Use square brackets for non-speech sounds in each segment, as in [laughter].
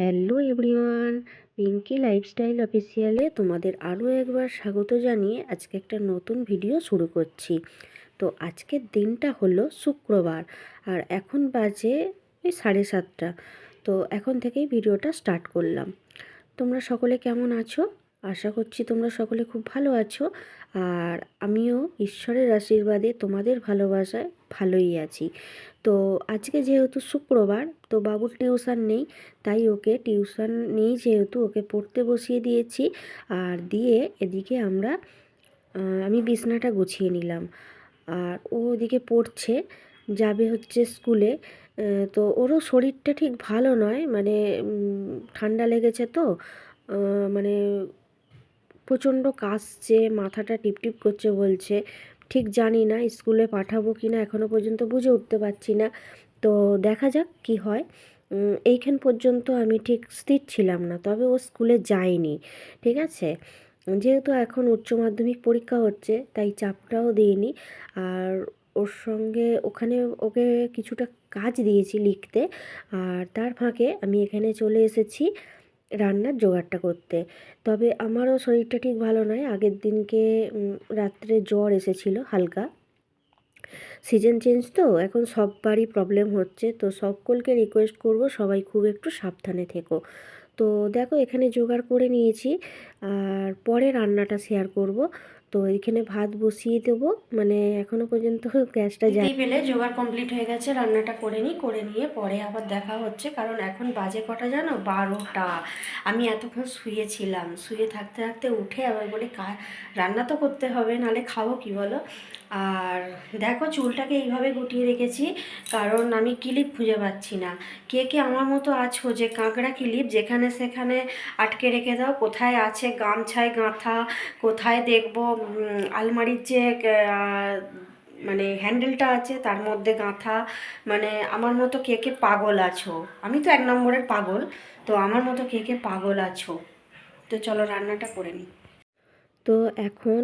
Hello everyone, Pinki lifestyle অফিসিয়ালে তোমাদের আরও একবার স্বাগত জানিয়ে আজকে একটা নতুন ভিডিও শুরু করছি। তো আজকের দিনটা হলো শুক্রবার, আর এখন বাজে ওই সাড়ে সাতটা। তো এখন থেকেই ভিডিওটা স্টার্ট করলাম। তোমরা সকলে কেমন আছো? আশা করছি তোমরা সকলে খুব ভালো আছো। আর আমিও ঈশ্বরের আশীর্বাদে তোমাদের ভালোবাসায় ভালোই আছি। তো আজকে যেহেতু শুক্রবার, তো বাবুর টিউশন নেই, তাই ওকে টিউশন নেই যেহেতু ওকে পড়তে বসিয়ে দিয়েছি আর দিয়ে এদিকে আমরা আমি বিছনাটা গুছিয়ে নিলাম। আর ও ওদিকে পড়ছে, যাবে হচ্ছে স্কুলে। তো ওরও শরীরটা ঠিক ভালো নয় মানে ঠান্ডা লেগেছে তো মানে প্রচণ্ড কাশছে, মাথাটা টিপটিপ করছে বলছে। ঠিক জানি না স্কুলে পাঠাবো কি না এখনও পর্যন্ত বুঝে উঠতে পারছি না। তো দেখা যাক কি হয়। এইখান পর্যন্ত আমি ঠিক স্থির ছিলাম না, তবে ও স্কুলে যায়নি, ঠিক আছে? যেহেতু এখন উচ্চ মাধ্যমিক পরীক্ষা হচ্ছে, তাই চাপটাও দিইনি। আর ওর সঙ্গে ওখানে ওকে কিছুটা কাজ দিয়েছি লিখতে, আর তার ফাঁকে আমি এখানে চলে এসেছি। রান্নার জোগাড়টা করতে। তবে আমারও শরীরটা ঠিক ভালো নয়। আগের দিনকে রাত্রে জ্বর এসেছিল হালকা। সিজন চেঞ্জ তো, এখন সববারই প্রবলেম হচ্ছে। তো সকলকে রিকোয়েস্ট করব সবাই খুব একটু সাবধানে থেকো। তো দেখো, এখানে জোগাড় করে নিয়েছি। আর পরে রান্নাটা শেয়ার করব। তো এখানে ভাত বসিয়ে দেবো। মানে এখনও পর্যন্ত [laughs] গ্যাসটা যাই পেলে জোগাড় কমপ্লিট হয়ে গেছে রান্নাটা করে নিই করে নিয়ে পরে আবার দেখা হচ্ছে কারণ এখন বাজে কটা জানো? বারোটা। আমি এতক্ষণ শুয়েছিলাম শুয়ে থাকতে থাকতে উঠে আবার বলি রান্না তো করতে হবে নালে খাব কি বলো? আর দেখো চুলটাকে এইভাবে গুটিয়ে রেখেছি, কারণ আমি ক্লিপ খুঁজে পাচ্ছি না। কে কে আমার মতো আছো যে কাঁকড়া ক্লিপ যেখানে সেখানে আটকে রেখে দাও, কোথায় আছে গামছায় গাঁথা, কোথায় দেখব আলমারির যে মানে হ্যান্ডেলটা আছে তার মধ্যে গাঁথা। মানে আমার মতো কে কে পাগল আছো। আমি তো এক নম্বরের পাগল, তো আমার মতো কে কে পাগল আছো। তো চলো রান্নাটা করে নিই। তো এখন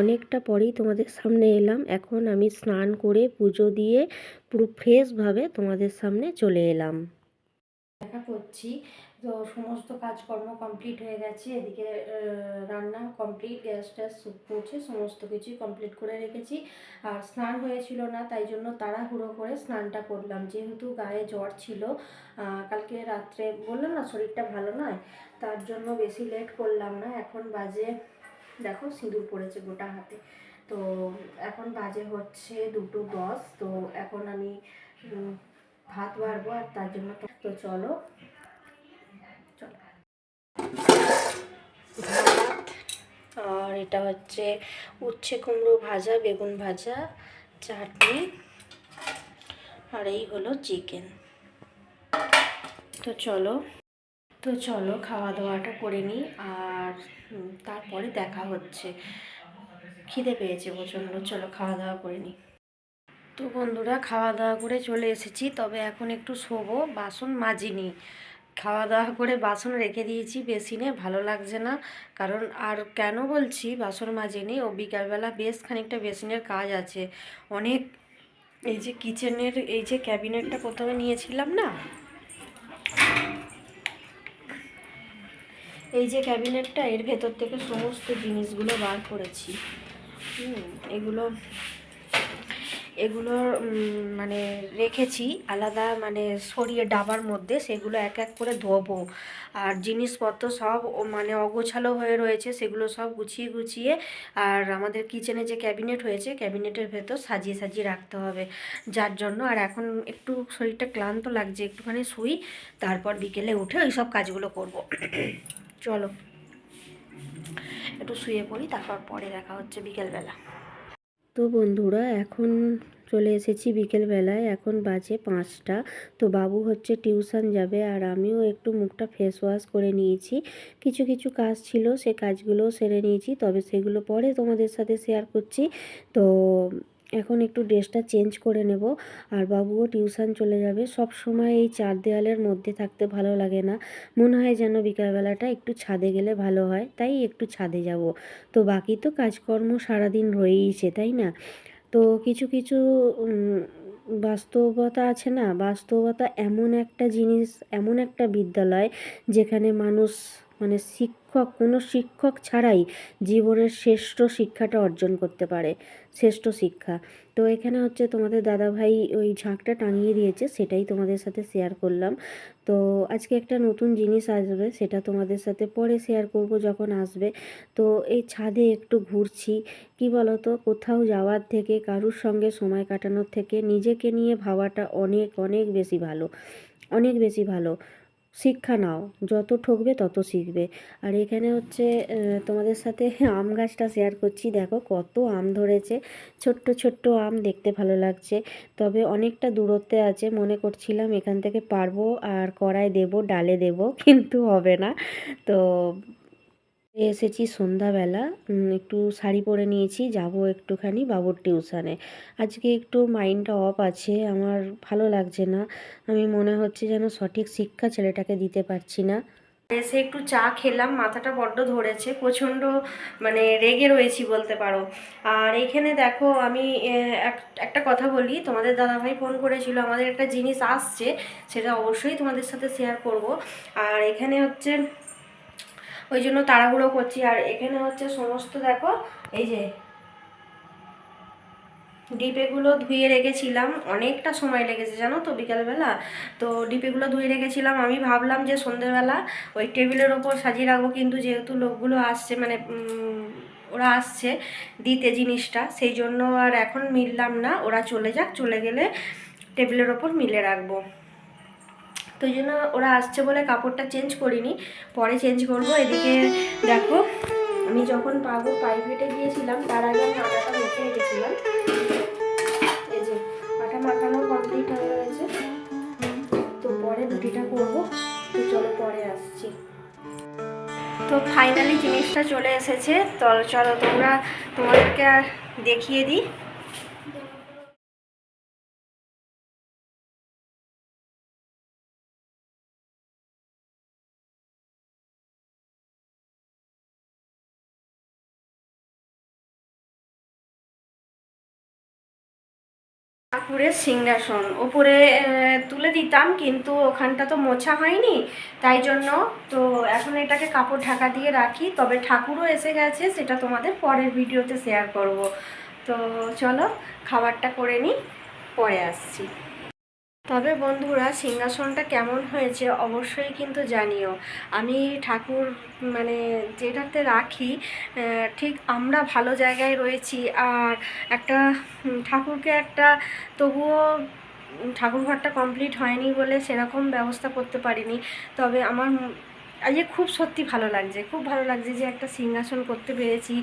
অনেকটা পরেই তোমাদের সামনে এলাম। এখন আমি স্নান করে পুজো দিয়ে পুরো ফ্রেশভাবে তোমাদের সামনে চলে এলাম। দেখা করছি। তো সমস্ত কাজকর্ম কমপ্লিট হয়ে গেছে। এদিকে রান্না কমপ্লিট গ্যাস ট্যাস পড়ছে সমস্ত কিছুই কমপ্লিট করে রেখেছি। আর স্নান হয়েছিল না, তাই জন্য তাড়াহুড়ো করে স্নানটা করলাম। যেহেতু গায়ে জ্বর ছিল কালকে রাত্রে বললাম না শরীরটা ভালো নয়, তার জন্য বেশি লেট করলাম না। এখন বাজে দেখো সিঁদুর পড়েছে গোটা হাতে। তো এখন বাজে হচ্ছে দুটো দশ, তো এখন আমি ভাত বাড়বো আর তার জন্য তো চলো। আর এটা হচ্ছে উচ্ছে কুমড়ো ভাজা, বেগুন ভাজা, চাটনি, আর এই হলো চিকেন তো চলো। তো চলো খাওয়া দাওয়াটা করে নিই আর তারপরে দেখা হচ্ছে। খিদে পেয়েছে প্রচণ্ড, চলো খাওয়া দাওয়া করে নিই। তো বন্ধুরা খাওয়া দাওয়া করে চলে এসেছি, তবে এখন একটু শোবো, বাসন মাজিনি। খাওয়া দাওয়া করে বাসন রেখে দিয়েছি বেসিনে, ভালো লাগছে না। কারণ আর কেন বলছি, বাসন মাজিনি, ও বিকালবেলা বেশ খানিকটা বেসিনের কাজ আছে। অনেক, এই যে কিচেনের, এই যে ক্যাবিনেটটা প্রথমে নিয়েছিলাম না এই যে ক্যাবিনেটটা, এর ভেতর থেকে সমস্ত জিনিসগুলো বার করেছি। এগুলো এগুলো মানে রেখেছি, আলাদা মানে সরিয়ে ডাবার মধ্যে, সেগুলো এক এক করে ধোবো। আর জিনিসপত্র সব মানে অগোছালো হয়ে রয়েছে, সেগুলো সব গুছিয়ে গুছিয়ে, আর আমাদের কিচেনে যে ক্যাবিনেট হয়েছে, ক্যাবিনেটের ভেতর সাজিয়ে সাজিয়ে রাখতে হবে। যার জন্য, আর এখন একটু শরীরটা ক্লান্ত লাগছে, একটুখানি শুই, তারপর বিকেলে উঠে ওই সব কাজগুলো করব। চলো। একটু শুয়ে পড়ি, তারপর পরে দেখা হচ্ছে বিকেলবেলা। তো বন্ধুরা, এখন চলে এসেছি বিকেলবেলায়, এখন বাজে পাঁচটা। তো বাবু হচ্ছে টিউশন যাবে আর আমিও একটু মুখটা ফেস ওয়াশ করে নিয়েছি। কিছু কিছু কাজ ছিল, সে কাজগুলোও সেরে নিয়েছি, তবে সেগুলো পরে তোমাদের সাথে শেয়ার করছি। তো এখন একটু ড্রেসটা চেঞ্জ করে নেব। আর বাবুও টিউশন চলে যাবে। সব সময় এই চার দেওয়ালের মধ্যে থাকতে ভালো লাগে না। মনে হয় যেন বিকালবেলাটা একটু ছাদে গেলে ভালো হয়। তাই একটু ছাদে যাব। তো বাকি তো কাজকর্ম সারাদিন রয়েইছে, তাই না? তো কিছু কিছু বাস্তবতা আছে না? বাস্তবতা এমন একটা জিনিস, এমন একটা বিদ্যালয় যেখানে মানুষ মানে শিক্ষক, কোনো শিক্ষক ছাড়াই জীবনের শ্রেষ্ঠ শিক্ষাটা অর্জন করতে পারে, শ্রেষ্ঠ শিক্ষা। তো এখানে হচ্ছে তোমাদের দাদাভাই ওই ঝাঁকটা টাঙিয়ে দিয়েছে, সেটাই তোমাদের সাথে শেয়ার করলাম। তো আজকে একটা নতুন জিনিস আসবে, সেটা তোমাদের সাথে পরে শেয়ার করব যখন আসবে। তো এই ছাদে একটু ঘুরছি, কি বলতো, কোথাও যাওয়ার থেকে, কারুর সঙ্গে সময় কাটানোর থেকে নিজেকে নিয়ে ভাবাটা অনেক অনেক বেশি ভালো, অনেক বেশি ভালো। শিক্ষা নাও। যত ঠকবে তত শিখবে। আর এখানে হচ্ছে তোমাদের সাথে [laughs] আম গাছটা শেয়ার করছি। দেখো কত আম ধরেছে। ছোট্ট ছোট্ট আম দেখতে ভালো লাগছে। তবে অনেকটা দূরত্বে আছে। মনে করছিলাম এখান থেকে পারব আর কড়াই দেব, ডালে দেব, কিন্তু হবে না। তো এসেছি সন্ধ্যাবেলা। একটু শাড়ি পরে নিয়েছি, যাব একটুখানি বাবুর টিউশানে। আজকে একটু মাইন্ডটা অফ আছে, আমার ভালো লাগছে না। আমি মনে হচ্ছে যেন সঠিক শিক্ষা ছেলেটাকে দিতে পারছি না। এসে একটু চা খেলাম, মাথাটা বড্ড ধরেছে, প্রচণ্ড মানে রেগে রয়েছি বলতে পারো। আর এখানে দেখো, আমি এক- একটা কথা বলি, তোমাদের দাদাভাই ফোন করেছিল, আমাদের একটা জিনিস আসছে, সেটা অবশ্যই তোমাদের সাথে শেয়ার করব। আর এখানে হচ্ছে ওই জন্য তাড়াহুড়ো করছি। আর এখানে হচ্ছে সমস্ত দেখো, এই যে ডিপেগুলো ধুয়ে রেখেছিলাম। অনেকটা সময় লেগেছে, জানো তো, বিকালবেলা? তো ডিপেগুলো ধুয়ে রেখেছিলাম। আমি ভাবলাম যে সন্ধেবেলা ওই টেবিলের ওপর সাজিয়ে রাখব, কিন্তু যেহেতু লোকগুলো আসছে মানে ওরা আসছে দিতে জিনিসটা, সেই জন্য আর এখন মিললাম না। ওরা চলে যাক, চলে গেলে টেবিলের ওপর মিলে রাখব। তো জন্য ওরা আসছে বলে কাপড়টা চেঞ্জ করিনি, পরে চেঞ্জ করব, এদিকে দেখো, আমি যখন পাবো প্রাইভেটে গিয়েছিলাম, তার আগে আমি আটাটা মেখে রেখেছিলাম। এই যে, আটা মাখানো কমপ্লিট হয়ে গেছে। তো পরে রুটিটা করব, তো চলো পরে আসছি। তো ফাইনালি জিনিসটা চলে এসেছে, তো চলো তোমরা তোমাদেরকে দেখিয়ে দিই। ঠাকুরের সিংহাসন। ওপরে তুলে দিতাম, কিন্তু ওখানটা তো মোছা হয়নি। তাই জন্য তো এখন এটাকে কাপড় ঢাকা দিয়ে রাখি। তবে ঠাকুরও এসে গেছে, সেটা তোমাদের পরের ভিডিওতে শেয়ার করব। তো চলো, খাবারটা করে নিই, পরে আসছি। তবে বন্ধুরা সিংহাসনটা কেমন হয়েছে অবশ্যই কিন্তু জানিও। আমি ঠাকুর মানে যেটাতে রাখি ঠিক আমরা ভালো জায়গায় রয়েছি আর একটা ঠাকুরকে একটা তবুও উম, ঠাকুর ঘরটা কমপ্লিট হয়নি বলে সেরকম ব্যবস্থা করতে পারিনি। তবে আমার আজকে খুব সত্যি ভালো লাগছে খুব ভালো লাগছে যে একটা সিংহাসন করতে পেরেছি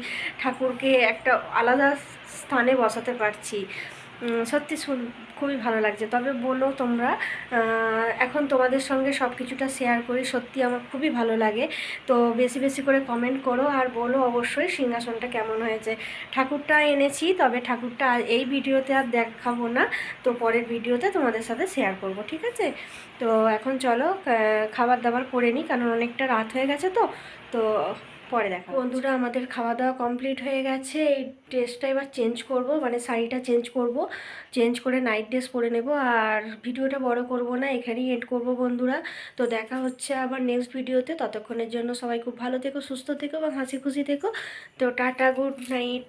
ঠাকুরকে একটা আলাদা স্থানে বসাতে পারছি। সত্যি শুন, খুবই ভালো লাগছে। তবে বলো তোমরা এখন তোমাদের সঙ্গে সব কিছুটা শেয়ার করি, সত্যি আমার খুবই ভালো লাগে। তো বেশি বেশি করে কমেন্ট করো আর বলো অবশ্যই সিংহাসনটা কেমন হয়েছে। ঠাকুরটা এনেছি, তবে ঠাকুরটা এই ভিডিওতে আর দেখাবো না। তো পরের ভিডিওতে তোমাদের সাথে শেয়ার করব, ঠিক আছে? তো এখন চলো খাবার দাবার করে নিই, কারণ অনেকটা রাত হয়ে গেছে তো। তো পরে দেখা বন্ধুরা, আমাদের খাওয়া দাওয়া কমপ্লিট হয়ে গেছে। এই ড্রেসটা এবার চেঞ্জ করব মানে শাড়িটা চেঞ্জ করব। চেঞ্জ করে নাইট ড্রেস পরে নেব। আর ভিডিওটা বড় করব না, এখানেই এড করব বন্ধুরা। তো দেখা হচ্ছে আবার নেক্সট ভিডিওতে ততক্ষণের জন্য সবাই খুব ভালো থেকো, সুস্থ থেকো এবং হাসি খুশি থেকো। তো টাটা গুড নাইট